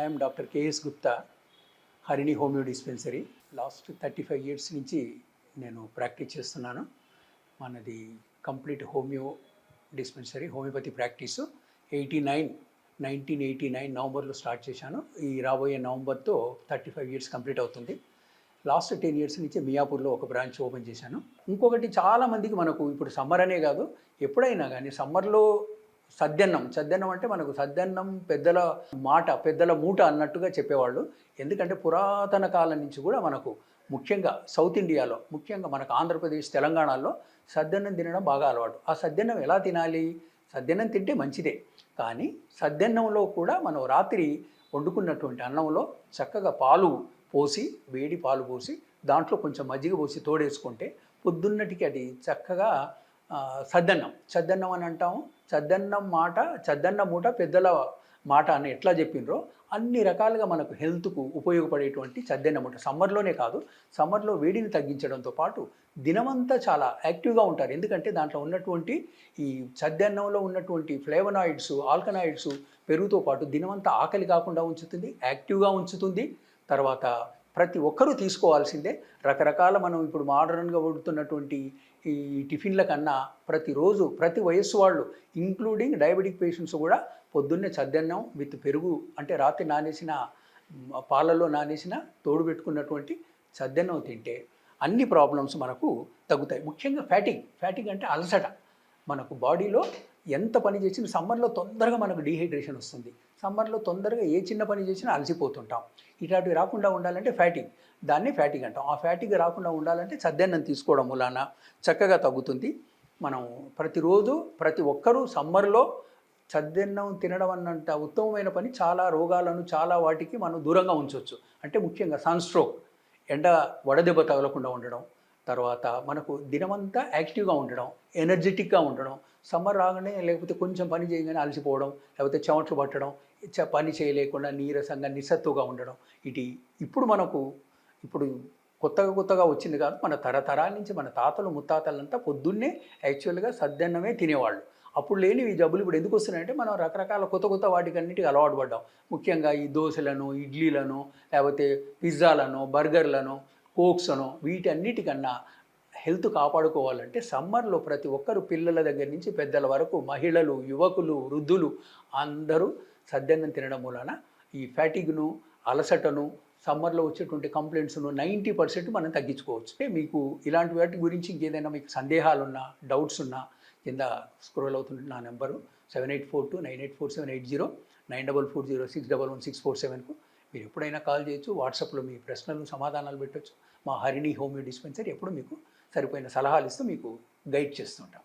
I'm doctor KS Gupta Harini homeo dispensary last thirty five years నుంచి నేను practice చేస్తున్నాను. మనది complete homeo dispensary homeopathy practice eighty nine nineteen eighty nine నవంబర్లో start చేశాను. ఈ రాబోయే నవంబర్తో థర్టీ ఫైవ్ ఇయర్స్ కంప్లీట్ అవుతుంది. లాస్ట్ టెన్ ఇయర్స్ నుంచి మియాపూర్లో ఒక బ్రాంచ్ ఓపెన్ చేశాను. ఇంకొకటి చాలామందికి మనకు ఇప్పుడు సమ్మర్ అనే కాదు ఎప్పుడైనా కానీ సమ్మర్లో సద్దన్నం. సద్దన్నం అంటే మనకు సద్దన్నం పెద్దల మాట పెద్దల మూట అన్నట్టుగా చెప్పేవాళ్ళు. ఎందుకంటే పురాతన కాలం నుంచి కూడా మనకు ముఖ్యంగా సౌత్ ఇండియాలో ముఖ్యంగా మనకు ఆంధ్రప్రదేశ్ తెలంగాణలో సద్దన్నం తినడం బాగా అలవాటు. ఆ సద్దన్నం ఎలా తినాలి? సద్దన్నం తింటే మంచిదే. కానీ సద్దన్నంలో కూడా మనం రాత్రి వండుకున్నటువంటి అన్నంలో చక్కగా పాలు పోసి వేడి పాలు పోసి దాంట్లో కొంచెం మజ్జిగ పోసి తోడేసుకుంటే పొద్దున్నటికి అది చక్కగా సద్దన్నం సద్దన్నం అని అంటాము. సద్దన్నం మాట సద్దన్న మూట పెద్దల మాట అని ఎట్లా చెప్పిండ్రో అన్ని రకాలుగా మనకు హెల్త్కు ఉపయోగపడేటువంటి సద్దన్నం మూట. సమ్మర్లోనే కాదు సమ్మర్లో వేడిని తగ్గించడంతో పాటు దినమంతా చాలా యాక్టివ్గా ఉంటారు. ఎందుకంటే దాంట్లో ఉన్నటువంటి ఈ సద్దన్నంలో ఉన్నటువంటి ఫ్లేవనాయిడ్స్ ఆల్కనాయిడ్స్ పెరుగుతో పాటు దినమంతా ఆకలి కాకుండా ఉంచుతుంది యాక్టివ్గా ఉంచుతుంది. తర్వాత ప్రతి ఒక్కరూ తీసుకోవాల్సిందే. రకరకాల మనం ఇప్పుడు మోడర్న్గా వండుతున్నటువంటి ఈ టిఫిన్ల కన్నా ప్రతిరోజు ప్రతి వయస్సు వాళ్ళు ఇంక్లూడింగ్ డయాబెటిక్ పేషెంట్స్ కూడా పొద్దున్నే చద్దన్నం విత్ పెరుగు అంటే రాత్రి నానేసిన పాలలో నానేసిన తోడు పెట్టుకున్నటువంటి చద్దన్నం తింటే అన్ని ప్రాబ్లమ్స్ మనకు తగ్గుతాయి. ముఖ్యంగా ఫ్యాటింగ్ ఫ్యాటింగ్ అంటే అలసట. మనకు బాడీలో ఎంత పని చేసినా సమ్మర్లో తొందరగా మనకు డీహైడ్రేషన్ వస్తుంది. సమ్మర్లో తొందరగా ఏ చిన్న పని చేసినా అలసిపోతుంటాం. ఇట్లాంటివి రాకుండా ఉండాలంటే ఫ్యాటింగ్. దాన్ని ఫ్యాటింగ్ అంటాం. ఆ ఫ్యాటింగ్ రాకుండా ఉండాలంటే సద్దన్నం తీసుకోవడం వలన చక్కగా తగ్గుతుంది. మనం ప్రతిరోజు ప్రతి ఒక్కరూ సమ్మర్లో సద్దన్నం తినడం అన్నంత ఉత్తమమైన పని చాలా రోగాలను చాలా వాటికి మనం దూరంగా ఉంచవచ్చు అంటే ముఖ్యంగా సన్ స్ట్రోక్ ఎండ వడదెబ్బ తగలకుండా ఉండడం తర్వాత మనకు దినమంతా యాక్టివ్గా ఉండడం ఎనర్జెటిక్గా ఉండడం సమ్మర్ రాగానే లేకపోతే కొంచెం పని చేయగానే అలసిపోవడం లేకపోతే చెమట్లు పట్టడం చ- పని చేయలేకుండా నీరసంగా నిస్సత్తుగా ఉండడం ఇటు ఇప్పుడు మనకు ఇప్పుడు కొత్తగా కొత్తగా వచ్చింది కాదు మన తరతరాల నుంచి మన తాతలు ముత్తాతలంతా పొద్దున్నే యాక్చువల్గా సద్దన్నమే తినేవాళ్ళు. అప్పుడు లేని ఈ జబ్బులు ఇప్పుడు ఎందుకు వస్తున్నాయంటే మనం రకరకాల కొత్త కొత్త వాటికన్నిటికీ అలవాటు పడ్డాం. ముఖ్యంగా ఈ దోశలను ఇడ్లీలను లేకపోతే పిజ్జాలను బర్గర్లను కోక్స్ను వీటన్నిటికన్నా హెల్త్ కాపాడుకోవాలంటే సమ్మర్లో ప్రతి ఒక్కరు పిల్లల దగ్గర నుంచి పెద్దల వరకు మహిళలు యువకులు వృద్ధులు అందరూ సద్దన్నం తినడం వలన ఈ ఫ్యాటిగ్ను అలసటను సమ్మర్లో వచ్చేటువంటి కంప్లైంట్స్ను నైంటీ పర్సెంట్ మనం తగ్గించుకోవచ్చు. అంటే మీకు ఇలాంటి వాటి గురించి ఇంకేదైనా మీకు సందేహాలు ఉన్నా డౌట్స్ ఉన్నా కింద స్క్రోల్ అవుతున్న నా number seven eight four two nine eight four seven eight zero nine double four zero six double one six four సెవెన్కు మీరు ఎప్పుడైనా కాల్ చేయొచ్చు వాట్సాప్లో మీ ప్రశ్నలు సమాధానాలు పెట్టొచ్చు. మా హరిణి హోమియో డిస్పెన్సరీ ఎప్పుడు మీకు సరిపోయిన సలహాలు ఇస్తూ మీకు గైడ్ చేస్తుంటాం.